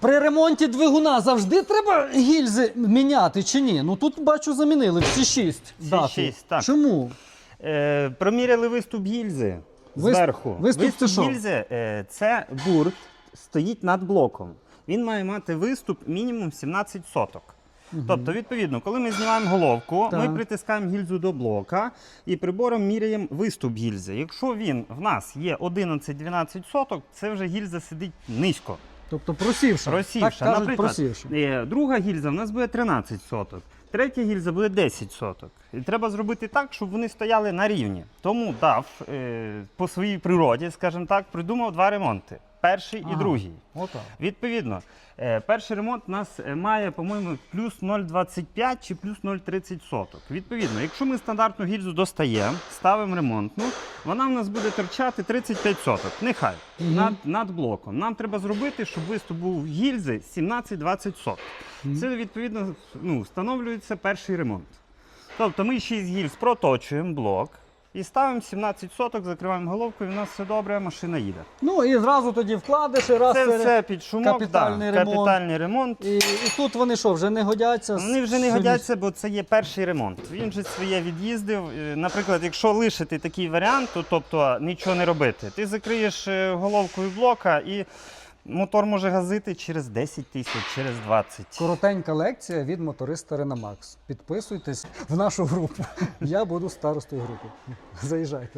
При ремонті двигуна завжди треба гільзи міняти чи ні? Ну тут бачу, замінили всі шість. Всі дати. шість, так. Чому? Е, проміряли виступ гільзи Вист- зверху. виступ це що? гільзи е, це бурт стоїть над блоком. Він має мати виступ мінімум 17 соток. Тобто, відповідно, коли ми знімаємо головку, Так. ми притискаємо гільзу до блока і прибором міряємо виступ гільзи. Якщо він в нас є 11-12 соток, це вже гільза сидить низько. Тобто просівша. Просівша. Так кажуть, Наприклад, просівша. е, друга гільза в нас буде 13 соток, третя гільза буде 10 соток. І треба зробити так, щоб вони стояли на рівні. Тому дав е, по своїй природі, скажімо так, придумав два ремонти: перший і другий. Отак. Відповідно, е, перший ремонт у нас е, має, по-моєму, плюс 0,25 чи плюс 0,30 соток. Відповідно, якщо ми стандартну гільзу достаємо, ставимо ремонтну, вона в нас буде торчати 35 соток. Нехай Мгм. над, над блоком. Нам треба зробити, щоб виступ був гільзи 17-20 соток. Це відповідно ну, встановлюється перший ремонт. Тобто ми 6 гільз проточуємо блок. І ставимо 17 соток, закриваємо головку, і в нас все добре, машина їде. Ну і зразу тоді вкладиш і раз Це це- все під шумок, капітальний да, ремонт. капітальний ремонт. І, і тут вони що, вже не годяться? Вони вже не годяться, бо це є перший ремонт. Він же своє від'їздив. Е, Наприклад, якщо лишити такий варіант, то, тобто нічого не робити, ти закриєш е, головкою блока і мотор може газити через 10 тисяч, через 20. Коротенька лекція від моториста Ренамакс. Підписуйтесь в нашу групу. Я буду старостою групи. Заїжджайте.